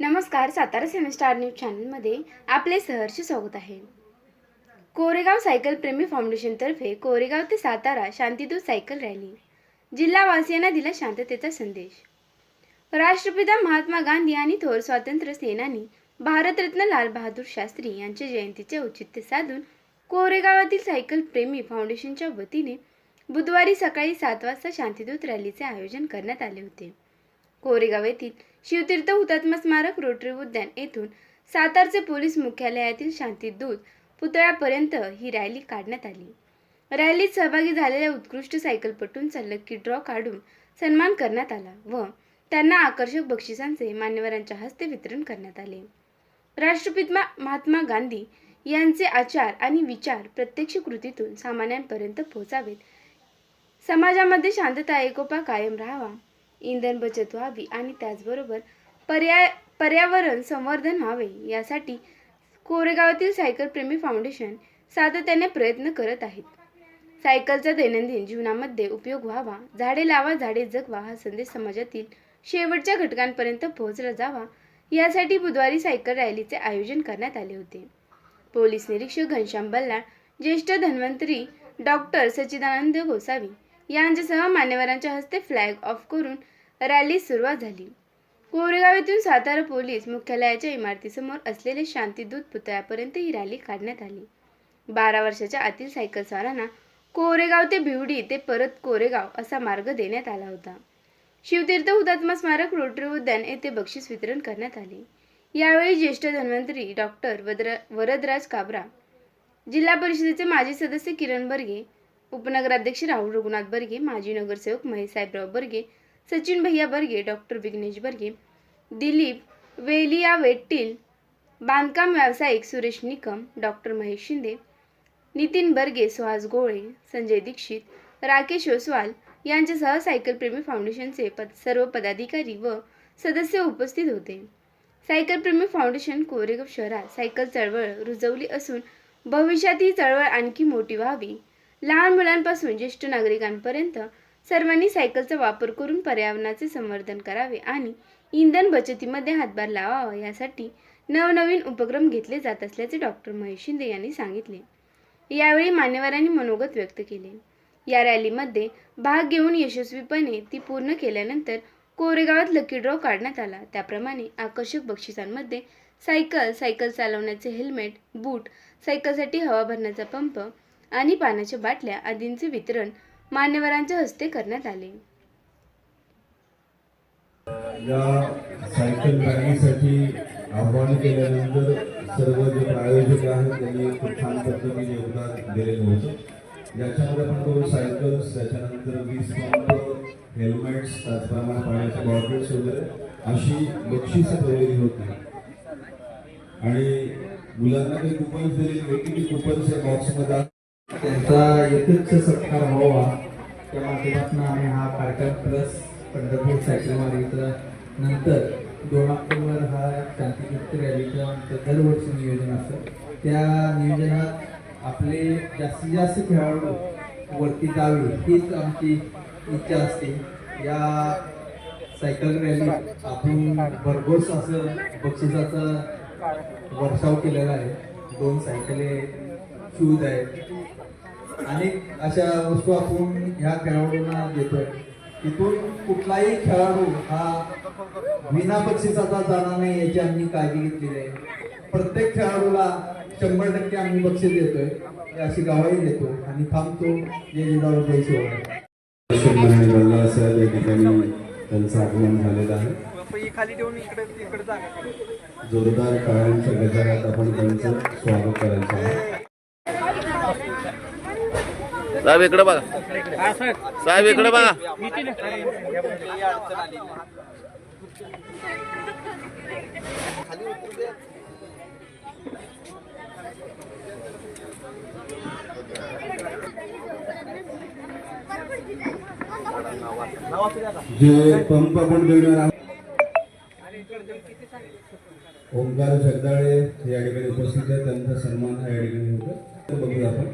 नमस्कार Satara semester news चॅनलमध्ये आपले सहर्ष स्वागत आहे. कोरेगाव सायकल प्रेमी फाउंडेशनतर्फे कोरेगाव ते सातारा शांतीदूत सायकल रॅली जिल्हावासियांना दिला शांततेचा संदेश. राष्ट्रपिता महात्मा गांधी आणि थोर स्वातंत्र्य सेनानी भारतरत्न लाल बहादूर शास्त्री यांच्या जयंतीचे औचित्य साधून कोरेगावातील सायकल प्रेमी फाउंडेशनच्या वतीने बुधवारी सकाळी सात वाजता शांतीदूत रॅलीचे आयोजन करण्यात आले होते. कोरेगाव येथील शिवतीर्थ हुतात्मा स्मारक रोटरी उद्यान येथून सातारचे पोलीस मुख्यालयातील शांतीदूत पुतळ्यापर्यंत ही रॅली काढण्यात आली. रॅलीत सहभागी झालेल्या उत्कृष्ट सायकलपटूंचा लकी ड्रॉ काढून सन्मान करण्यात आला व त्यांना आकर्षक बक्षिसांचे मान्यवरांच्या हस्ते वितरण करण्यात आले. राष्ट्रपिता महात्मा गांधी यांचे आचार आणि विचार प्रत्यक्ष कृतीतून सामान्यांपर्यंत पोहोचावेत. समाजामध्ये शांतता एकोपा कायम राहावा. इंधन बचत व्हावी आणि त्याचबरोबर पर्याय पर्यावरण संवर्धन व्हावे यासाठी कोरेगावातील सायकलप्रेमी फाउंडेशन सातत्याने प्रयत्न करत आहेत. सायकलचा दैनंदिन जीवनामध्ये उपयोग व्हावा झाडे लावा झाडे जगवा हा संदेश समाजातील शेवटच्या घटकांपर्यंत पोहोचला जावा यासाठी बुधवारी सायकल रॅलीचे आयोजन करण्यात आले होते. पोलीस निरीक्षक घनश्याम बल्लाळ ज्येष्ठ धन्वंतरी डॉक्टर सच्चिदानंद गोसावी यांच्यासह मान्यवरांच्या हस्ते फ्लॅग ऑफ करून रॅली सुरुवात झाली. कोरेगाव येथून सातारा पोलीस मुख्यालयाच्या इमारतीसमोर असलेले शांतीदूत पुतळ्यापर्यंत ही रॅली काढण्यात आली. बारा वर्षाच्या आतील सायकल स्वारांना कोरेगाव ते भिवडी ते परत कोरेगाव असा मार्ग देण्यात आला होता. शिवतीर्थ हुतात्मा स्मारक रोटरी उद्यान येथे बक्षीस वितरण करण्यात आले. यावेळी ज्येष्ठ धन्वंतरी डॉक्टर वद्र वरदराज काबरा जिल्हा परिषदेचे माजी सदस्य किरण बर्गे उपनगराध्यक्ष राहुल रघुनाथ बर्गे माजी नगरसेवक महेश साहेबराव बर्गे सचिन भैया बर्गे डॉक्टर विघ्नेश बर्गे दिलीप वेलिया वेट्टील बांधकाम व्यावसायिक सुरेश निकम डॉक्टर महेश शिंदे नितीन बर्गे सुहास गोळे संजय दीक्षित राकेश ओसवाल यांच्यासह सायकलप्रेमी फाउंडेशनचे पद सर्व पदाधिकारी व सदस्य उपस्थित होते. सायकलप्रेमी फाउंडेशन कोरेगाव शहरात सायकल चळवळ रुजवली असून भविष्यात ही चळवळ आणखी मोठी व्हावी. लहान मुलांपासून ज्येष्ठ नागरिकांपर्यंत सर्वांनी सायकलचा वापर करून पर्यावरणाचे संवर्धन करावे आणि इंधन बचतीमध्ये हातभार लावावा यासाठी नवनवीन उपक्रम घेतले जात असल्याचे डॉक्टर महेश शिंदे यांनी सांगितले. यावेळी मान्यवरांनी मनोगत व्यक्त केले. या रॅलीमध्ये भाग घेऊन यशस्वीपणे ती पूर्ण केल्यानंतर कोरेगावात लकी ड्रॉ काढण्यात आला. त्याप्रमाणे आकर्षक बक्षिसांमध्ये सायकल सायकल चालवण्याचे हेल्मेट बूट सायकलसाठी हवा भरण्याचा पंप आणि पाण्याच्या बाटल्या आदींचे वितरण मान्यवरांच्या हस्ते करण्यात आले. या सायकल रॅलीसाठी आव्हान केल्यानंतर सर्व जे प्रायोजक आहेत त्यांनी खूप छान पद्धतीने योगदान दिलेलं होतं. याच्यामध्ये आपण करू सायकल्स त्याच्यानंतर वीज पंप हेल्मेट्स त्याचप्रमाणे पाण्याचे बॉटल्स वगैरे अशी बक्षिसं ठेवलेली होती आणि मुलांना काही कुपन्स दिलेली होती की कुपन्स या बॉक्समध्ये त्यांचा एकच सत्कार व्हावा. त्या माध्यमातून आम्ही हा कार्यक्रम प्लस पंढरपूर सायकल मार्गीचा नंतर दोन ऑक्टोबर हा शांतियुक्त रॅलीचं आमचं दरवर्षी नियोजन असतं. त्या नियोजनात आपले जास्तीत जास्त खेळाडू वरती जावे हीच आमची इच्छा असते. या सायकल रॅलीत आपण भरघोस असं बक्षिसाचं वर्षाव केलेला आहे. दोन सायकले शूज आहेत. अनेक अशा वस्तू आपण ह्या खेळाडूंना देतोय. तिथून कुठलाही खेळाडू हा विना बक्षिसाचा जाणार नाही याची आम्ही काळजी घेतलेली आहे. प्रत्येक खेळाडूला शंभर टक्के आम्ही बक्षीस देतोय. अशी गावाही देतो आणि थांबतो. जे जिजाऊ जय शिवराय. या ठिकाणी त्यांचं आगमन झालेलं आहे. जोरदार टाळ्यांच्या गजरात आपण त्यांचं स्वागत करायचं आहे. साहेब इकडे बघा. साहेब इकडे बघा. जे पंप आपण ओंकार जगदाळे या ठिकाणी उपस्थित आहेत. त्यांचा सन्मान या ठिकाणी होतो बघूया आपण.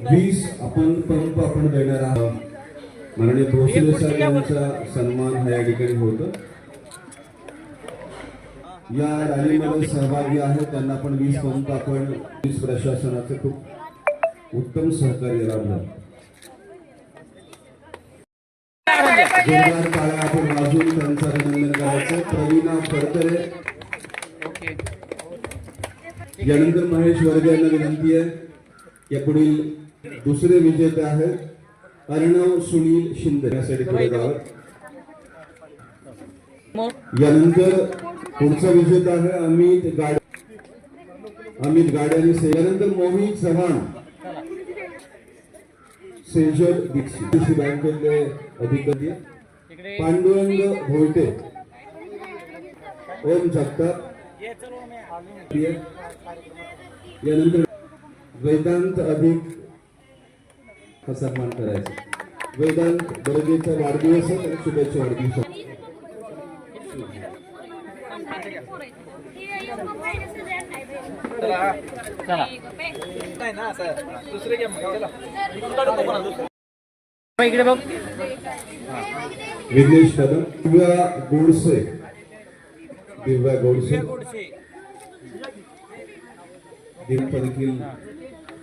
वीस आपण पंप आपण देणार आहोत. माननीय भोसले सर यांचा सन्मान हा या ठिकाणी होतो. या रॅलीमध्ये सहभागी आहेत त्यांना आपण वीस पंप आपण वीस प्रशासनाचं खूप उत्तम सहकार्य लाभलं. जोरदार टाळ्या आपण वाजवून त्यांचं अभिनंदन करायचं. प्रवीणा फडतरे यानंतर महेश वर्गे यांना विनंती आहे. या पुढील दुसरे विजेते आहेत अर्णव सुनील शिंदे। यानंतर पुढचा विजेता आहे अमित गाड अमित गाडे से- मोहित चव्हाण। सेजल दीक्षित। कृषी बँकेतले अधिकारी पांडुरंग भोयटे ओम यानंतर वेदांत अधिक हा सन्मान करायचा. वेदांत बर्गेचा वाढदिवस आहे आणि शुभेच्छा वाढदिवस इकडे बघ विघ्नेश कदम दिव्या गोडसे. दिव्या गोडसे. दिव्या देखील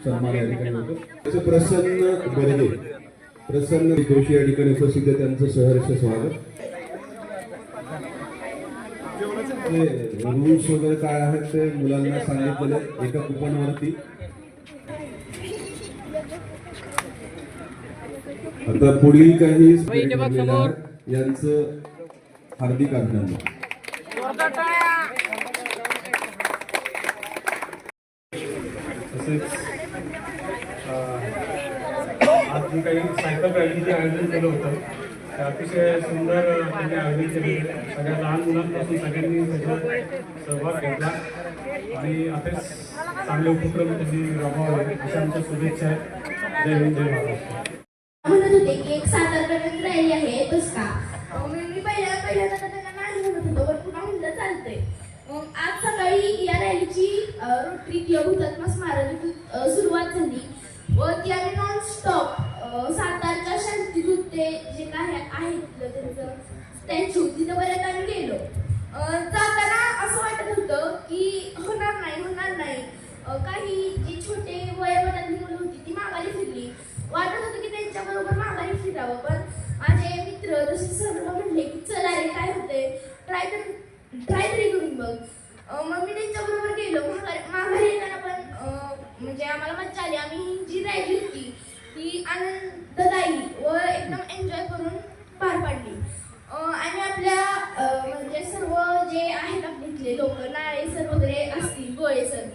सन्मान या ठिकाणी होतो. प्रसन्न बर्गे प्रसन्न जोशी या ठिकाणी उपस्थित आहे त्यांचं सहर्ष स्वागत. ते रूल्स वगैरे काय आहेत ते मुलांना सांगितलेले एका कुपनवरती. आता पुढील काही. यांचं हार्दिक अभिनंदन. तसेच अं, आज जी काही सायकल रॅलीचे आयोजन केलं होतं. ते अतिशय सुंदर त्यांनी आयोजन केले. सगळ्या लहान मुलांपासून सगळ्यांनी त्याच्यात सहभाग घेतला. आणि असेच चांगले उपक्रम त्यांनी राबवावे अशा आमच्या शुभेच्छा आहेत. जय हिंद जय महाराष्ट्र. म्हणत होते की एक रॅली आहे येतोस का? मी पहिल्या पहिल्यांदा त्यांना नाही म्हणत होतो पण पुन्हा म्हणलं चालतंय. मग आज सकाळी या रॅलीची रोटरी क्लब हुतात्मा स्मारक सुरुवात झाली. व त्या ते जे काय आहे तिथलं त्यांचं स्टॅच्यू तिथपर्यंत आम्ही गेलो. जाताना असं वाटत होतं की होणार नाही होणार नाही. काही जी छोटे वयोगटातली मुलं होती ती माघारी फिरली. वाटत होतं की त्यांच्याबरोबर माघारी फिरावं पण माझे मित्र जसे सर्व म्हणले की चला रे काय होते ट्राय तर ट्राय तरी करून बघ. मग मी त्यांच्याबरोबर गेलो. माघारी माघारी येताना पण म्हणजे आम्हाला मज्जा आली. आम्ही जी राहिली होती ही आनंददायी व एकदम एन्जॉय करून पार पाडली. आणि आपल्या म्हणजे सर्व जे आहेत आपले इथले लोक नाळे सर वगैरे असतील गोळे सर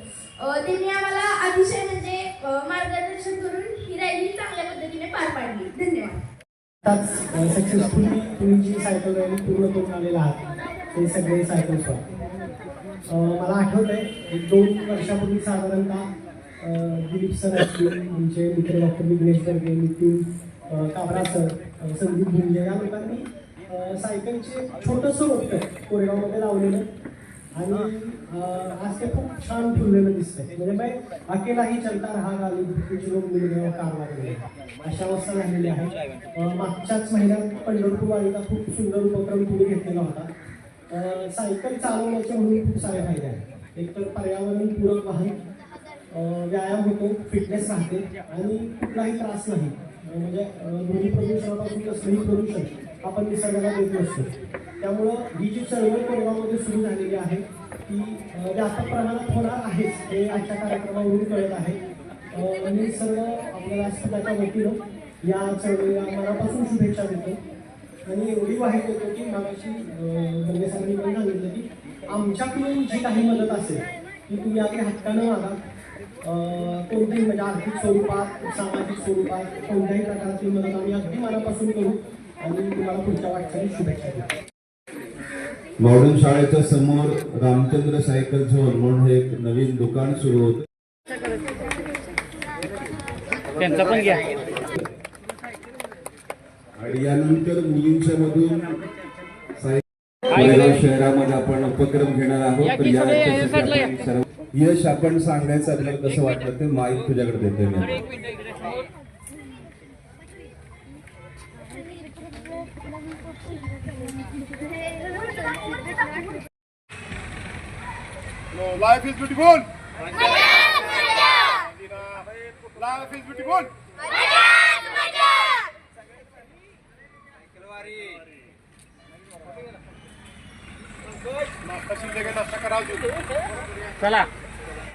त्यांनी आम्हाला अतिशय म्हणजे मार्गदर्शन करून ही रॅली चांगल्या पद्धतीने पार पाडली. धन्यवाद. सक्सेसफुली तुम्ही जी सायकल रॅली पूर्ण करून आलेला आहात ते सगळे सायकल्स मला आठवत आहे एक दोन वर्षापूर्वी साधारणतः दिलीप सर असतील आमचे मित्र डॉक्टर विघ्नेश गर्गे नितीन काबरा सर संदीप भुंजे या लोकांनी सायकलचे छोटंसं रोपटं कोरेगावमध्ये लावलेलं. आणि आज ते खूप छान फुललेलं दिसतंय. म्हणजे बाय अकेला ही चलता रहा गाली कुछ लोक मिल गए कार लागले अशा अवस्था झालेली आहे. मागच्याच महिन्यात पंढरपूर वाडीचा खूप सुंदर उपक्रम तुम्ही घेतलेला होता. सायकल चालवण्याचे म्हणून खूप सारे फायदे आहेत. एकतर पर्यावरणपूरक वाहन व्यायाम होतो फिटनेस राहते आणि कुठलाही त्रास नाही. म्हणजे ध्वनी प्रदूषणापासून कसलंही प्रदूषण आपण निसर्गाला देत नसतो. त्यामुळं ही जी चळवळ कोरोनामध्ये सुरू झालेली आहे ती जास्त व्यापक प्रमाणात होणार आहेच हे आजच्या कार्यक्रमावरून कळत आहे. आणि निसर्ग आपल्या व्यासपीठाच्या वतीनं या चळवळीला मनापासून शुभेच्छा देतो. आणि एवढी माहिती देतो की मागाशी गंगेसाहेबांनी पण सांगितलं की आमच्याकडून जी काही मदत असेल ती तुम्ही आपल्या हक्कानं मागा. अं, कोणतीही म्हणजे आर्थिक स्वरूपात सामाजिक स्वरूपात कोणत्याही प्रकारची मदत आम्ही अगदी मनापासून करू आणि तुम्हाला पुढच्या वाटचाली शुभेच्छा देतो मॉडर्न शाळेच्या समोर रामचंद्र सायकल झोन म्हणून हे एक नवीन दुकान सुरू होतं. त्यांचा पण घ्या. आणि यानंतर मुलींच्या मधून सायकल शहरामध्ये आपण उपक्रम घेणार आहोत. तर या सर्व- यश आपण सांगायचं आपल्याला कसं वाटलं ते माईक तुझ्याकडे देतोय मी एक मिनिट इकडे समोर लाईफ इज चला.